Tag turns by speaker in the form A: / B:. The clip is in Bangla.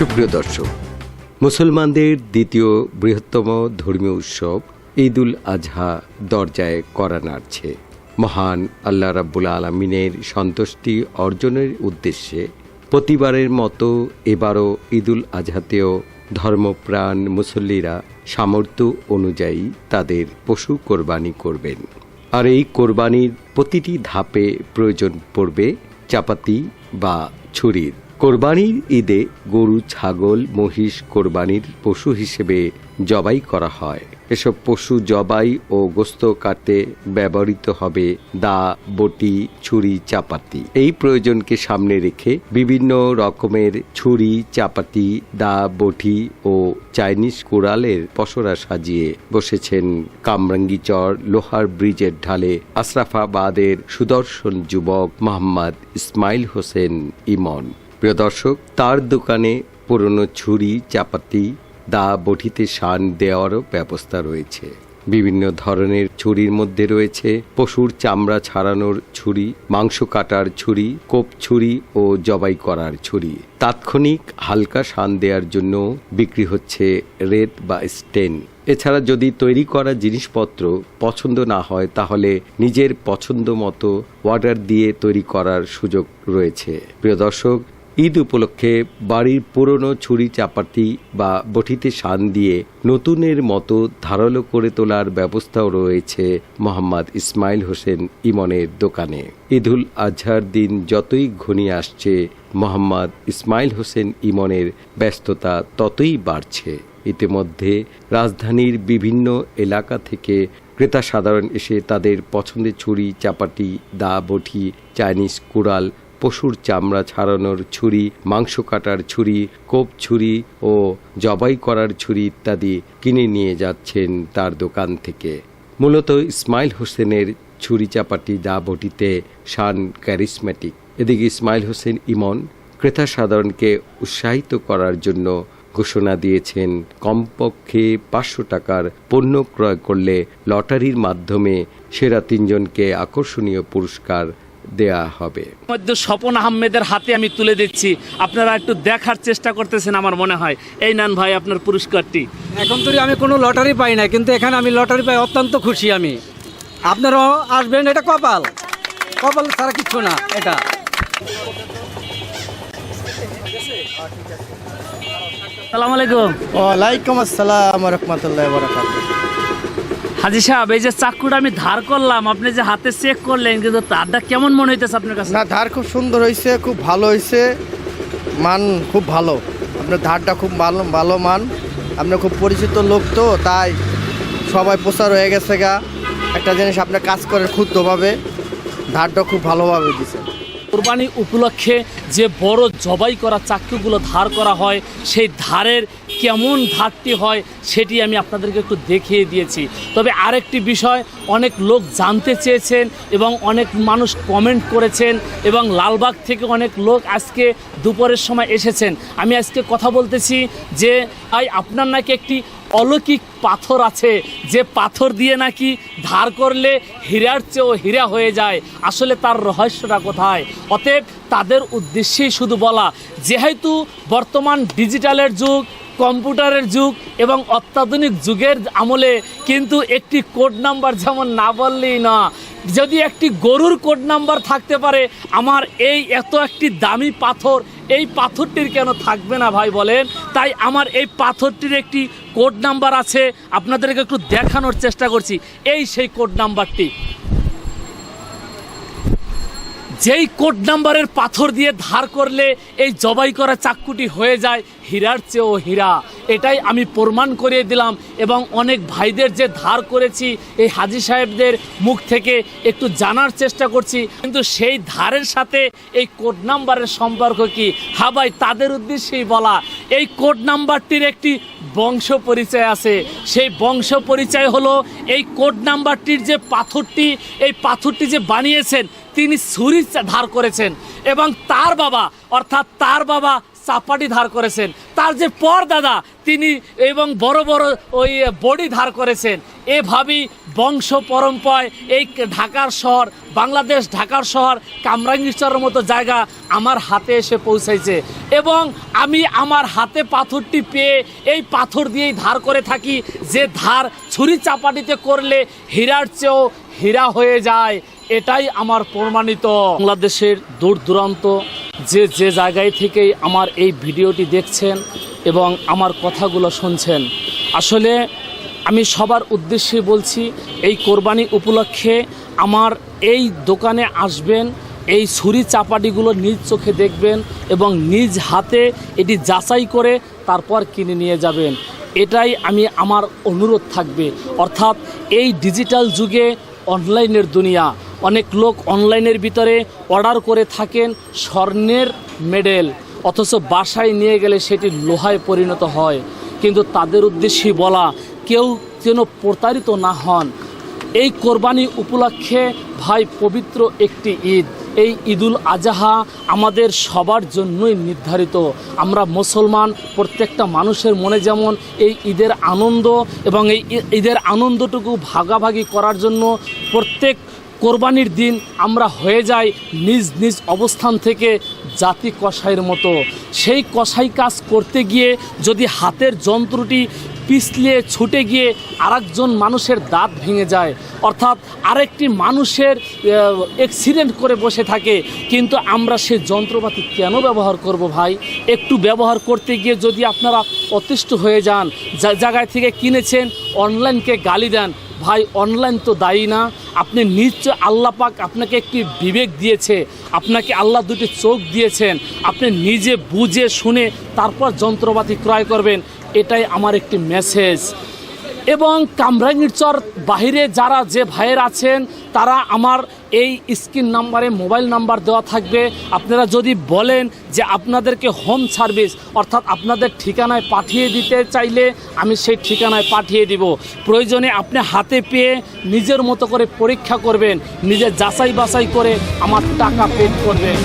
A: সুপ্রিয় দর্শক, মুসলমানদের দ্বিতীয় বৃহত্তম ধর্মীয় উৎসব ঈদ উল আজহা দরজায় করা নাড়ছে। মহান আল্লাহ রাব্বুল আলমিনের সন্তুষ্টি অর্জনের উদ্দেশ্যে প্রতিবারের মতো এবারও ঈদ উল আজহাতেও ধর্মপ্রাণ মুসল্লিরা সামর্থ্য অনুযায়ী তাদের পশু কোরবানি করবেন। আর এই কোরবানির প্রতিটি ধাপে প্রয়োজন পড়বে চাপাতি বা ছুরির। কোরবানির ঈদে গরু, ছাগল, মহিষ কোরবানির পশু হিসেবে জবাই করা হয়। এসব পশু জবাই ও গোস্ত কাটতে ব্যবহৃত হবে দা, বটি, ছুরি, চাপাতি। এই প্রয়োজনকে সামনে রেখে বিভিন্ন রকমের ছুরি, চাপাতি, দা, বটি ও চাইনিজ কুড়ালের পসরা সাজিয়ে বসেছেন কামরাঙ্গীচর লোহার ব্রিজের ঢালে আশরাফাবাদের সুদর্শন যুবক মোহাম্মদ ইসমাইল হোসেন ইমন। প্রিয় দর্শক, তার দোকানে পুরনো ছুরি, চাপাতি, দা বটিতে সান দেওয়ারও ব্যবস্থা রয়েছে। বিভিন্ন ধরনের ছুরির মধ্যে রয়েছে পশুর চামড়া ছাড়ানোর ছুরি, মাংস কাটার ছুরি, কোপ ছুরি ও জবাই করার ছুরি। তাৎক্ষণিক হালকা সান দেওয়ার জন্য বিক্রি হচ্ছে রেড বা স্টেন। এছাড়া যদি তৈরি করা জিনিসপত্র পছন্দ না হয়, তাহলে নিজের পছন্দ মতো অর্ডার দিয়ে তৈরি করার সুযোগ রয়েছে। প্রিয় দর্শক ঈদ উপলক্ষে বাড়ির পুরনো ছুরি, চাপাতি বা বটিতে শান দিয়ে নতুনের মতো ধারালো করে তোলার ব্যবস্থাও রয়েছে মোহাম্মদ ইসমাইল হোসেন ইমনের দোকানে। ঈদুল আজহার দিন যতই ঘনিয়ে আসছে, মোহাম্মদ ইসমাইল হোসেন ইমনের ব্যস্ততা ততই বাড়ছে। ইতিমধ্যে রাজধানীর বিভিন্ন এলাকা থেকে ক্রেতা সাধারণ এসে তাদের পছন্দের ছুরি চাপাটি দা বটি, চাইনিজ কুড়াল পশুর চামড়া ছাড়ানোর ছুরি, মাংস কাটার ছুরি, কোপ ছুরি ও জবাই করার ছুরি ইত্যাদি কিনে নিয়ে যাচ্ছেন তার দোকান থেকে। মূলত ইসমাইল হোসেনের ছুরি চাপাটি দা বটিতে শান ক্যারিসম্যাটিক। এদিকে ইসমাইল হোসেন ইমন ক্রেতা সাধারণকে উৎসাহিত করার জন্য ঘোষণা দিয়েছেন, কমপক্ষে পাঁচশো টাকার পণ্য ক্রয় করলে লটারির মাধ্যমে সেরা তিনজনকে আকর্ষণীয় পুরস্কার দেয়া হবে।
B: মধ্যে স্বপন আহমেদের হাতে আমি তুলে দিচ্ছি। আপনারা একটু দেখার চেষ্টা করতেছেন আমার মনে হয়। এই নান ভাই আপনার পুরস্কারটি।
C: এখন তো আমি কোনো লটারি পাই না কিন্তু এখানে আমি লটারি পাই অত্যন্ত খুশি আমি। আপনারাও আসবেন এটা কপাল। কপাল ছাড়া কিচ্ছু না এটা।
B: সালাম আলাইকুম।
D: ওয়ালাইকুম আসসালাম রহমতুল্লাহ বরকাত
B: হাজি সাহেব এই যে চাকুটা আমি ধার করলাম আপনি যে হাতে চেক করলেন কিন্তু তারটা কেমন মনে হইতেছে আপনার কাছে?
D: না ধার খুব সুন্দর হয়েছে খুব ভালো হয়েছে মান খুব ভালো। আপনার ধারটা খুব ভালো ভালো মান। আপনার খুব পরিচিত লোক তো তাই সবাই প্রচার হয়ে গেছে গা। একটা জিনিস আপনার কাজ করে ক্ষুদ্রভাবে ধারটা খুব ভালোভাবে দিছে।
B: কোরবানি উপলক্ষে যে বড় জবাই করা চাকুগুলো ধার করা হয় সেই ধারের কেমন ধারটি হয় সেটি আমি আপনাদেরকে একটু দেখিয়ে দিয়েছি। তবে আরেকটি বিষয়, অনেক লোক জানতে চেয়েছেন এবং অনেক মানুষ কমেন্ট করেছেন এবং লালবাগ থেকে অনেক লোক আজকে দুপুরের সময় এসেছেন। আমি আজকে কথা বলতেছি যে আই আপনার নাকি একটি অলৌকিক পাথর আছে, যে পাথর দিয়ে নাকি ধার করলে হীরার চেয়েও হীরা হয়ে যায়। আসলে তার রহস্যটা কোথায়? অতএব তাদের উদ্দেশ্যেই শুধু বলা, যেহেতু বর্তমান ডিজিটালের যুগ কম্পিউটারের যুগ এবং অত্যাধুনিক যুগের আমলে কিন্তু একটি কোড নাম্বার যেমন না বললেই না, যদি একটি গরুর কোড নাম্বার থাকতে পারে, আমার এই এত একটি দামি পাথর, এই পাথরটির কেন থাকবে না ভাই বলেন? তাই আমার এই পাথরটির একটি কোড নাম্বার আছে, আপনাদেরকে একটু দেখানোর চেষ্টা করছি, এই সেই কোড নাম্বারটি। যেই কোড নাম্বারের পাথর দিয়ে ধার করলে এই জবাই করা চাক্কুটি হয়ে যায় হীরার চেয়েও হীরা। এটাই আমি প্রমাণ করিয়ে দিলাম এবং অনেক ভাইদের যে ধার করেছি, এই হাজি সাহেবদের মুখ থেকে একটু জানার চেষ্টা করছি। কিন্তু সেই ধারের সাথে এই কোড নাম্বারের সম্পর্ক কি? ভাই, তাদের উদ্দেশ্যেই বলা। এই কোড নাম্বারটির একটি বংশ পরিচয় আছে। সেই বংশ পরিচয় হলো এই কোড নাম্বারটির যে পাথরটি, এই পাথরটি যে বানিয়েছেন তিনি ছুরি ধার করেছেন এবং তার বাবা, অর্থাৎ তার বাবা চাপাটি ধার করেছেন। তার যে পর দাদা, তিনি এবং বড় বড় ওই বডি ধার করেছেন। এভাবেই বংশ পরম্পরায় এই ঢাকার শহর, বাংলাদেশ ঢাকার শহর কামরাঙ্গীশ্বরের মতো জায়গা আমার হাতে এসে পৌঁছাইছে। এবং আমি আমার হাতে পাথরটি পেয়ে এই পাথর দিয়েই ধার করে থাকি যে ধার ছুরি চাপাটিতে করলে হীরার চেয়েও হীরা হয়ে যায়। এটাই আমার প্রমাণিত। বাংলাদেশের দূর দূরান্ত যে যে জায়গায় থেকেই আমার এই ভিডিওটি দেখছেন এবং আমার কথাগুলো শুনছেন। আসলে আমি সবার উদ্দেশ্যে বলছি, এই কোরবানি উপলক্ষে আমার এই দোকানে আসবেন, এই ছুরি চাপাটিগুলো নিজ চোখে দেখবেন এবং নিজ হাতে এটি যাচাই করে তারপর কিনে নিয়ে যাবেন। এটাই আমি আমার অনুরোধ থাকবে। অর্থাৎ এই ডিজিটাল যুগে অনলাইনের দুনিয়া অনেক লোক অনলাইনের ভিতরে অর্ডার করে থাকেন স্বর্ণের মেডেল, অথচ বাসায় নিয়ে গেলে সেটি লোহায় পরিণত হয়। কিন্তু তাদের উদ্দেশ্যে বলা, কেউ যেন প্রতারিত না হন। এই কোরবানি উপলক্ষে ভাই পবিত্র একটি ঈদ। এই ঈদুল আজাহা আমাদের সবার জন্যই নির্ধারিত। আমরা মুসলমান, প্রত্যেকটা মানুষের মনে যেমন এই ঈদের আনন্দ এবং এই ঈদের আনন্দটুকু ভাগাভাগি করার জন্য প্রত্যেক কোরবানির দিন আমরা হয়ে যাই নিজ নিজ অবস্থান থেকে জাতি কষাইয়ের মতো। সেই কষাই কাজ করতে গিয়ে যদি হাতের যন্ত্রটি পিছলিয়ে ছুটে গিয়ে আরেকজন মানুষের দাঁত ভেঙে যায়, অর্থাৎ আরেকটি মানুষের অ্যাক্সিডেন্ট করে বসে থাকে, কিন্তু আমরা সে যন্ত্রপাতি কেন ব্যবহার করব ভাই? একটু ব্যবহার করতে গিয়ে যদি আপনারা অতিষ্ঠ হয়ে যান জায়গায় থেকে কিনেছেন অনলাইনকে গালি দেন ভাই অনলাইন তো দায়ী না। আপনি নিশ্চয় আল্লাহ পাক আপনাকে একটি বিবেক দিয়েছে। আপনাকে আল্লাহ দুটি চোখ দিয়েছেন। আপনি নিজে বুঝে শুনে তারপর যন্ত্রপাতি ক্রয় করবেন। এটাই আমার একটি মেসেজ এবং কামরাঙ্গীর চর বাহিরে যারা যে ভাইয়ের আছেন, তারা আমার এই স্ক্রিন নাম্বারে মোবাইল নাম্বার দেওয়া থাকবে। আপনারা যদি বলেন যে আপনাদেরকে হোম সার্ভিস, অর্থাৎ আপনাদের ঠিকানায় পাঠিয়ে দিতে চাইলে আমি সেই ঠিকানায় পাঠিয়ে দিব। প্রয়োজনে আপনি হাতে পেয়ে নিজের মতো করে পরীক্ষা করবেন, নিজে যাচাই বাছাই করে আমার টাকা পেড করবেন।